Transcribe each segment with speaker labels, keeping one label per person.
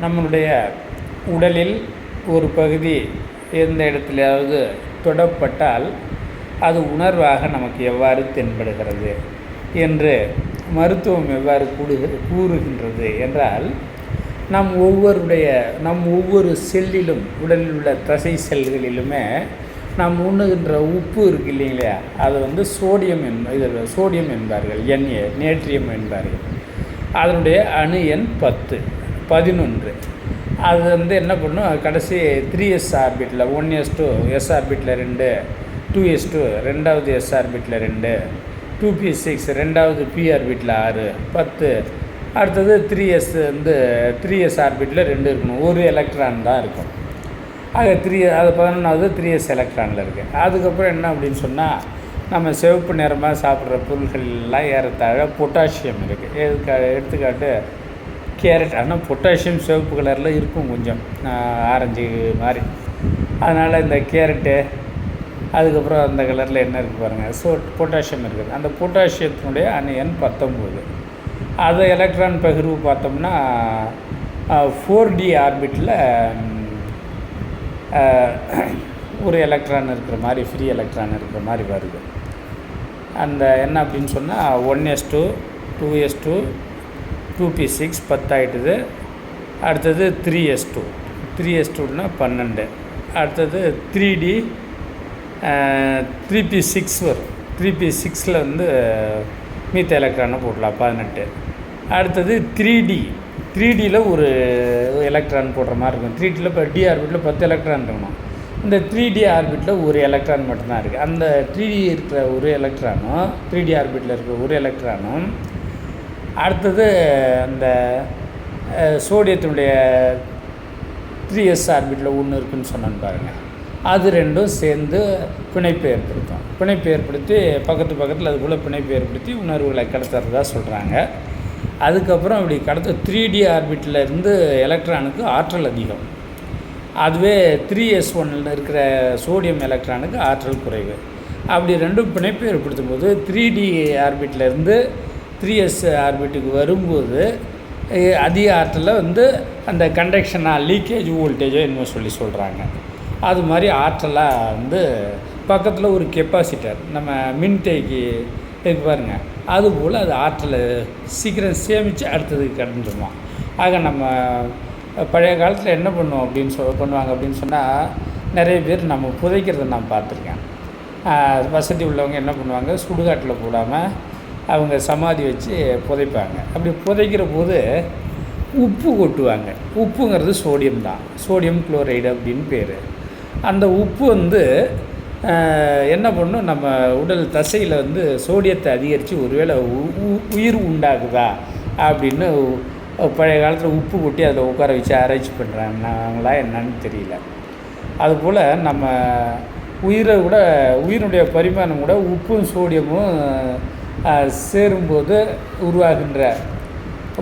Speaker 1: நம்மளுடைய உடலில் ஒரு பகுதி எந்த இடத்துலையாவது தொடப்பட்டால் அது உணர்வாக நமக்கு எவ்வாறு தென்படுகிறது என்று மருத்துவம் எவ்வாறு கூடுக கூறுகின்றது என்றால் நம் ஒவ்வொருடைய நம் ஒவ்வொரு செல்லிலும் உடலில் உள்ள தசை செல்களிலுமே நாம் உண்ணுகின்ற உப்பு இருக்கு இல்லைங்களா அது வந்து சோடியம் என் இதில் சோடியம் என்பார்கள் எண்ணெய் நேட்ரியம் என்பார்கள். அதனுடைய அணு எண் பத்து. பதினொன்று. அது வந்து என்ன பண்ணும்? கடைசி த்ரீ எஸ் ஆர்பிட்டில் ஒன் எஸ் டூ எஸ் ஆர்பிட்டில் ரெண்டு டூ எஸ் டூ ரெண்டாவது எஸ் ஆர்பிட்டில் ரெண்டு டூ பி சிக்ஸ் ரெண்டாவது பி ஆர்பிட்டில் ஆறு பத்து. அடுத்தது த்ரீ எஸ் வந்து த்ரீ எஸ் ஆர்பிட்டில் ரெண்டு இருக்கணும். ஒரு எலக்ட்ரான் தான் இருக்கும். ஆக த்ரீ அது பதினொன்றாவது த்ரீ எஸ் எலக்ட்ரானில் இருக்குது அதுக்கப்புறம் என்ன அப்படின்னு சொன்னால் நம்ம சிவப்பு நிறமாக சாப்பிட்ற பொருள்கள் எல்லாம் ஏறத்தாழ பொட்டாசியம் இருக்குது எதுக்கா எடுத்துக்காட்டு கேரட் ஆனால் பொட்டாசியம் சிவப்பு கலரில் இருக்கும் கொஞ்சம். ஆரஞ்சு மாதிரி. அதனால் இந்த கேரட்டு அதுக்கப்புறம் அந்த கலரில் என்ன இருக்குது பாருங்கள் ஸோ பொட்டாசியம் இருக்குது. அந்த பொட்டாசியத்தினுடைய அணு எண் பத்தொம்போது. அது எலக்ட்ரான் பகிர்வு பார்த்தோம்னா ஃபோர் டி ஆர்பிட்டில் ஒரு எலக்ட்ரான் இருக்கிற மாதிரி ஃப்ரீ எலக்ட்ரான் இருக்கிற மாதிரி வருது. அந்த என்ன அப்படின்னு சொன்னால் one S two two S two two P six பத்தாயிட்டுது. அடுத்தது three S two three S டூனா பன்னெண்டு. அடுத்தது three D three P six வரும். த்ரீ பி சிக்ஸில் வந்து மீத்த எலக்ட்ரானை போடலாம் பதினெட்டு. அடுத்தது த்ரீ டி த்ரீ டியில் ஒரு எலக்ட்ரான் போடுற மாதிரி இருக்கும். த்ரீ டியில் இப்போ டி ஆர்பிட்டில் பத்து எலக்ட்ரான் இருக்கணும். இந்த த்ரீ டி ஆர்பிட்டில் ஒரு எலக்ட்ரான் மட்டும்தான் இருக்குது அந்த த்ரீ டி இருக்கிற ஒரு எலக்ட்ரானும் த்ரீ டி ஆர்பிட்டில் இருக்கிற ஒரு எலக்ட்ரானும் அடுத்தது அந்த சோடியத்தினுடைய த்ரீ எஸ் ஆர்பிட்டில் ஒன்று இருக்குன்னு சொன்னேன் பாருங்கள் அது ரெண்டும் சேர்ந்து பிணைப்பு ஏற்படுத்தும். பிணைப்பு ஏற்படுத்தி பக்கத்து பக்கத்தில் அதுக்குள்ளே பிணைப்பு ஏற்படுத்தி உணர்வுகளை கடத்துறதா சொல்கிறாங்க அதுக்கப்புறம் அப்படி கடத்த த்ரீ டி ஆர்பிட்டில் இருந்து எலக்ட்ரானுக்கு ஆற்றல் அதிகம். அதுவே த்ரீ எஸ் ஒன்னில் இருக்கிற சோடியம் எலக்ட்ரானுக்கு ஆற்றல் குறைவு. அப்படி ரெண்டும் பிணைப்பு ஏற்படுத்தும் போது த்ரீ டி ஆர்பிட்லேருந்து த்ரீ எஸ் ஆர்பிட்டுக்கு வரும்போது அதிக ஆற்றலை வந்து அந்த கண்டக்ஷனாக லீக்கேஜ் வோல்டேஜோ என்னமோ சொல்லி சொல்கிறாங்க அது மாதிரி ஆற்றலாக வந்து பக்கத்தில் ஒரு கெப்பாசிட்டர் நம்ம மின்தேக்கி இருக்கு பாருங்கள் அதுபோல் அது ஆற்றலை சீக்கிரம் சேமித்து அடுத்ததுக்கு கடந்துருமா. ஆக நம்ம பழைய காலத்தில் என்ன பண்ணுவோம் அப்படின்னு சொல் பண்ணுவாங்க அப்படின்னு சொன்னால் நிறைய பேர் நம்ம புதைக்கிறத நான் பார்த்துருக்கேன். வசதி உள்ளவங்க என்ன பண்ணுவாங்க? சுடுகாட்டில் போடாமல் அவங்க சமாதி வச்சு புதைப்பாங்க. அப்படி புதைக்கிற போது உப்பு கொட்டுவாங்க. உப்புங்கிறது சோடியம் தான். சோடியம் குளோரைடு அப்படின்னு பேர். அந்த உப்பு வந்து என்ன பண்ணும்? நம்ம உடல் தசையில் வந்து சோடியத்தை அதிகரித்து ஒருவேளை உயிர் உண்டாகுதா? அப்படின்னு பழைய காலத்தில் உப்பு கொட்டி அதில் உட்கார வச்சு ஆராய்ச்சி பண்ணுறாங்கனாங்களா என்னன்னு தெரியல. அதுபோல் நம்ம உயிரை விட உயிரினுடைய பரிமாணம் கூட உப்பும் சோடியமும் சேரும்போது உருவாகின்ற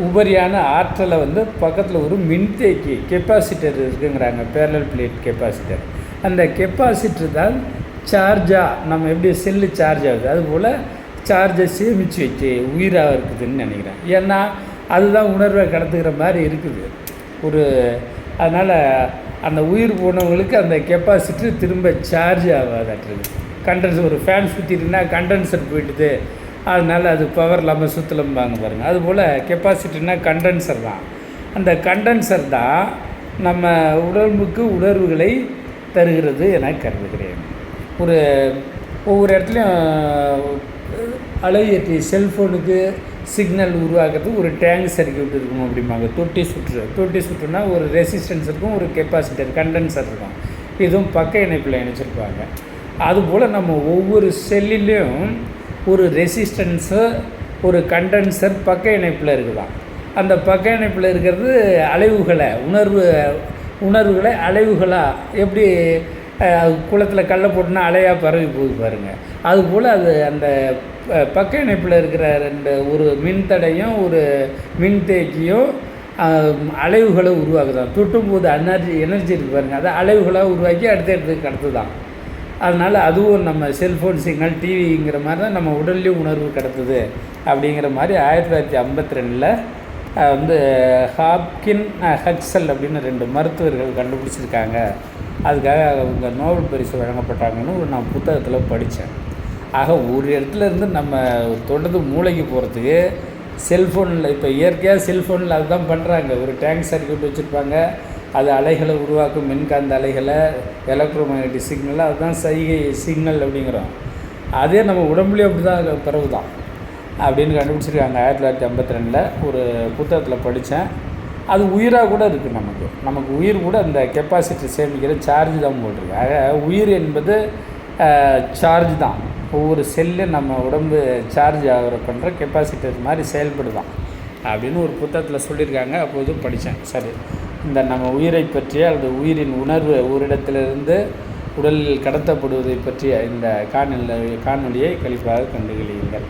Speaker 1: உபரியான ஆற்றலை வந்து பக்கத்தில் ஒரு மின்தேக்கி கெப்பாசிட்டர் இருக்குங்கிறாங்க பேரலல் பிளேட் கெப்பாசிட்டர் அந்த கெப்பாசிட்டர் தான் சார்ஜாக நம்ம எப்படி செல்லு சார்ஜ் ஆகுது. அதுபோல் சார்ஜை சேமித்து வச்சு உயிராக இருக்குதுன்னு நினைக்கிறேன். ஏன்னா அதுதான் உணர்வை கடத்துக்கிற மாதிரி இருக்குது. ஒரு அதனால் அந்த உயிர் போனவங்களுக்கு அந்த கெப்பாசிட்டி திரும்ப சார்ஜ் ஆகாதாட்டுறது கண்டன்சர் ஒரு ஃபேன் சுற்றிட்டுனா கண்டென்சர் போயிட்டுது. அதனால் அது பவர் இல்லாமல் சுற்றலும்பாங்க பாருங்கள் அதுபோல் கெப்பாசிட்டினா கண்டென்சர் தான். அந்த கண்டென்சர் தான் நம்ம உடம்புக்கு உணர்வுகளை தருகிறது என கருதுகிறேன். ஒரு ஒவ்வொரு இடத்துலையும் அலையற்றி செல்ஃபோனுக்கு சிக்னல் உருவாக்குறதுக்கு ஒரு டேங்க் சர்க்கியூட் இருக்கும் அப்படிம்பாங்க. தொட்டி சுற்று. தொட்டி சுற்றுனா ஒரு ரெசிஸ்டன்ஸ் இருக்கும் ஒரு கெப்பாசிட்டர் கண்டென்சர் இருக்கும். இதுவும் பக்க இணைப்பில் இணைச்சிருப்பாங்க. அதுபோல் நம்ம ஒவ்வொரு செல்லிலையும் ஒரு ரெசிஸ்டன்ஸு ஒரு கண்டென்சர் பக்க இணைப்பில் இருக்குதான். அந்த பக்க இணைப்பில் இருக்கிறது அலைவுகளை உணர்வு உணர்வுகளை அலைவுகளாக எப்படி குளத்தில் கல்லை போட்டுனா அலையாக பரவி போகுது பாருங்கள் அதுபோல் அது அந்த பக்க இணைப்பில் இருக்கிற ரெண்டு ஒரு மின்தடையும் ஒரு மின்தேக்கியும் அலைவுகளை உருவாக்குதான். தொட்டும் போது எனர்ஜி எனர்ஜி இருக்குது பாருங்கள் அதை அலைவுகளாக உருவாக்கி அடுத்த இடத்துக்கு கடத்துதான். அதனால் அதுவும் நம்ம செல்ஃபோன் சிக்னல் டிவிங்கிற மாதிரி தான் நம்ம உடல்லையும் உணர்வு கிடத்துது. அப்படிங்கிற மாதிரி ஆயிரத்தி தொள்ளாயிரத்தி ஐம்பத்தி ரெண்டில் வந்து ஹாப்கின் ஹக்சல் அப்படின்னு ரெண்டு மருத்துவர்கள் கண்டுபிடிச்சிருக்காங்க. அதுக்காக அவங்க நோபல் பரிசு வழங்கப்பட்டாங்கன்னு ஒரு நான் புத்தகத்தில் படித்தேன் ஆக ஒரு இடத்துல இருந்து நம்ம தொடர்ந்து மூளைக்கு போகிறதுக்கு செல்ஃபோனில் இப்போ இயற்கையாக செல்ஃபோனில் அதுதான் பண்ணுறாங்க ஒரு டேங்க் சர்க்யூட் வச்சுருப்பாங்க. அது அலைகளை உருவாக்கும் மின்காந்த அலைகளை எலக்ட்ரோமேக்னட்டிக் சிக்னல் அதுதான் சைகை சிக்னல் அப்படிங்கிறோம். அதே நம்ம உடம்புலேயே அப்படி தான் பிறகு தான் அப்படின்னு கண்டுபிடிச்சிருக்காங்க ஆயிரத்தி தொள்ளாயிரத்தி ஐம்பத்தி ரெண்டில் ஒரு புத்தகத்தில் படித்தேன் அது உயிராக கூட இருக்குது நமக்கு. நமக்கு உயிர் கூட அந்த கெப்பாசிட்டி சேமிக்கிற சார்ஜ் தான் போட்டிருக்கு. ஆக உயிர் என்பது சார்ஜ் தான். ஒவ்வொரு செல்லு நம்ம உடம்பு சார்ஜ் ஆகிற பண்ணுற கெப்பாசிட்டி மாதிரி செயல்படுதான். அப்படின்னு ஒரு புத்தகத்தில் சொல்லியிருக்காங்க. அப்போது படித்தேன் சரி. இந்த நம்ம உயிரை பற்றிய அல்லது உயிரின் உணர்வு ஒரு இடத்திலிருந்து உடலில் கடத்தப்படுவதை பற்றிய இந்த காணொலி காணொலியை கழிப்பாக கண்டுகளியுங்கள்.